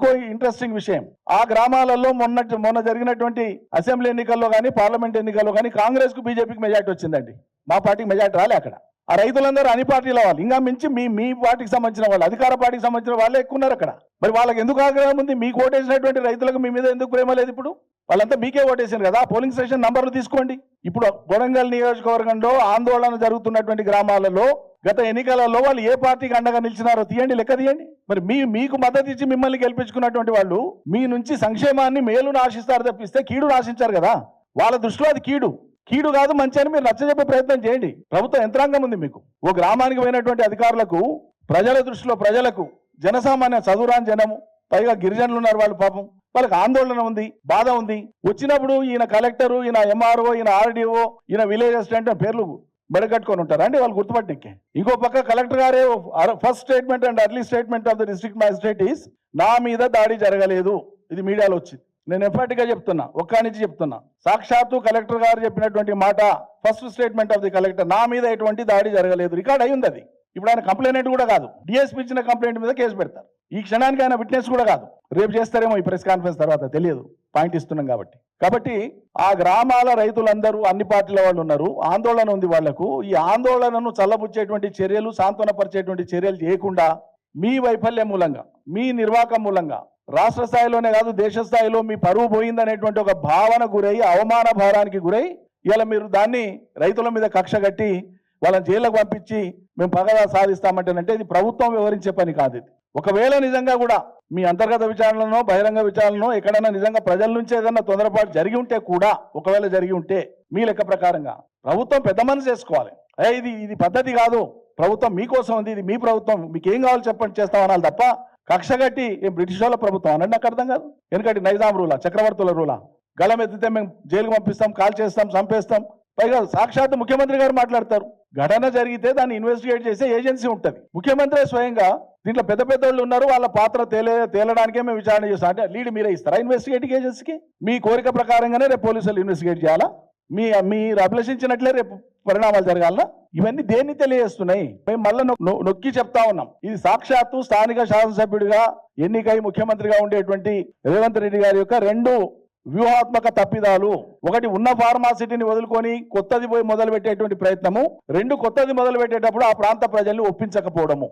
ఇంకో ఇంట్రెస్టింగ్ విషయం. ఆ గ్రామాలలో మొన్న మొన్న జరిగినటువంటి అసెంబ్లీ ఎన్నికల్లో కానీ పార్లమెంట్ ఎన్నికల్లో కానీ కాంగ్రెస్కు బీజేపీకి మెజార్టీ వచ్చిందండి. మా పార్టీకి మెజార్టీ రాలే అక్కడ. ఆ రైతులందరూ అన్ని పార్టీల వాళ్ళు. ఇంకా మించి మీ మీ పార్టీకి సంబంధించిన వాళ్ళు అధికార పార్టీకి సంబంధించిన వాళ్ళే ఎక్కువ ఉన్నారు అక్కడ. మరి వాళ్ళకి ఎందుకు ఆగ్రహం ఉంది? మీకు ఓటేసినటువంటి రైతులకు మీ మీద ఎందుకు ప్రేమ లేదు ఇప్పుడు? వాళ్ళంతా మీకే ఓటేసారు కదా పోలింగ్ స్టేషన్ నంబర్లు తీసుకోండి. ఇప్పుడు కొడంగల్ నియోజకవర్గంలో ఆందోళన జరుగుతున్నటువంటి గ్రామాలలో గత ఎన్నికలలో వాళ్ళు ఏ పార్టీకి అండగా నిలిచినారో తీయండి లెక్క తీయండి. మరి మీ మీకు మద్దతు ఇచ్చి మిమ్మల్ని గెలిపించుకున్నటువంటి వాళ్ళు మీ నుంచి సంక్షేమాన్ని మేలును ఆశిస్తారు తప్పిస్తే కీడు ఆశించారు కదా. వాళ్ళ దృష్టిలో అది కీడు. కీడు కాదు మంచి అని మీరు నచ్చజెప్పే ప్రయత్నం చేయండి. ప్రభుత్వ యంత్రాంగం ఉంది మీకు. ఓ గ్రామానికి పోయినటువంటి అధికారులకు ప్రజల దృష్టిలో ప్రజలకు జనసామాన్య చదువురాని జనము పైగా గిరిజనులు ఉన్నారు వాళ్ళు పాపం. వాళ్ళకి ఆందోళన ఉంది బాధ ఉంది. వచ్చినప్పుడు ఈయన కలెక్టరు ఈయన ఎంఆర్ఓ ఈయన ఆర్డీఓ ఈయన విలేజ్ అసిస్టెంట్ పేర్లు మెడగట్టుకొని ఉంటారు. అంటే వాళ్ళు గుర్తుపట్టికే. ఇంకో పక్క కలెక్టర్ గారే first statement and early statement of the district magistrate is నా మీద దాడి జరగలేదు. ఇది మీడియాలో వచ్చింది. నేను ఎఫర్ట్గా చెప్తున్నా ఒక్క నుంచి చెప్తున్నా. సాక్షాత్తు కలెక్టర్ గారు చెప్పినటువంటి మాట first statement of the collector నా మీద ఎటువంటి దాడి జరగలేదు. రికార్డ్ అయింది అది. ఇప్పుడు ఆయన కంప్లైంట్ కూడా కాదు. డిఎస్పీ ఇచ్చిన కంప్లైంట్ మీద కేసు పెడతారు. ఈ క్షణానికి ఆయన విట్నెస్ కూడా కాదు. రేపు చేస్తారేమో ఈ ప్రెస్ కాన్ఫరెన్స్ తర్వాత తెలియదు. పాయింట్ ఇస్తున్నాం కాబట్టి. కాబట్టి ఆ గ్రామాల రైతులందరూ అన్ని పార్టీల వాళ్ళు ఉన్నారు. ఆందోళన ఉంది వాళ్ళకు ఈ ఆందోళనను చల్లబుచ్చేటువంటి చర్యలు సాంత్వనపరిచేటువంటి చర్యలు చేయకుండా మీ వైఫల్యం మూలంగా మీ నిర్వాహకం మూలంగా రాష్ట్ర స్థాయిలోనే కాదు దేశ స్థాయిలో మీ పరువు పోయిందనేటువంటి ఒక భావన గురై అవమాన భారానికి గురై ఇలా మీరు దాన్ని రైతుల మీద కక్ష కట్టి వాళ్ళని జైళ్ళకు పంపించి మేము పగదా సాధిస్తామంటేనంటే ఇది ప్రభుత్వం వివరించే పని కాదు ఇది. ఒకవేళ నిజంగా కూడా మీ అంతర్గత విచారణలో బహిరంగ విచారణలో ఎక్కడైనా నిజంగా ప్రజల నుంచి ఏదైనా తొందరపాటు జరిగి ఉంటే కూడా ఒకవేళ జరిగి ఉంటే మీ లెక్క ప్రకారంగా ప్రభుత్వం పెద్ద మనసు చేసుకోవాలి. ఏ ఇది ఇది పద్ధతి కాదు. ప్రభుత్వం మీకోసం ఉంది ఇది మీ ప్రభుత్వం మీకు ఏం కావాలో చెప్పండి చేస్తాం అనాలి తప్ప కక్ష కట్టి ఏం బ్రిటిష్ వాళ్ళ ప్రభుత్వం అనండి నాకు అర్థం కాదు. ఎందుకంటే నైజాం రూలా చక్రవర్తుల రూలా. గలం ఎత్తితే మేము జైలుకు పంపిస్తాం కాల్ చేస్తాం చంపేస్తాం. పైగా సాక్షాత్ ముఖ్యమంత్రి గారు మాట్లాడతారు. ఘటన జరిగితే దాన్ని ఇన్వెస్టిగేట్ చేసే ఏజెన్సీ ఉంటుంది. ముఖ్యమంత్రి స్వయంగా దీంట్లో పెద్ద పెద్ద వాళ్ళు ఉన్నారు. వాళ్ళ పాత్ర తేలే తేలడానికే మేము విచారణ చేస్తాం. అంటే లీడ్ మీరే ఇస్తారా ఇన్వెస్టిగేటింగ్ ఏజెన్సీకి మీ కోరిక ప్రకారంగానే రేపు పోలీసులు ఇన్వెస్టిగేట్ చేయాలా? మీ మీరు అభిలషించినట్లే రేపు పరిణామాలు జరగాలనా ఇవన్నీ దేన్ని తెలియజేస్తున్నాయి? మేము మళ్ళీ నొక్కి చెప్తా ఉన్నాం. ఇది సాక్షాత్తు స్థానిక శాసనసభ్యుడిగా ఎన్నికై ముఖ్యమంత్రిగా ఉండేటువంటి రేవంత్ రెడ్డి గారి యొక్క రెండు వ్యూహాత్మక తప్పిదాలు. ఒకటి ఉన్న ఫార్మాసిటీని వదులుకొని కొత్తది పోయి మొదలు పెట్టేటువంటి ప్రయత్నము. రెండు కొత్తది మొదలు పెట్టేటప్పుడు ఆ ప్రాంత ప్రజల్ని ఒప్పించకపోవడము.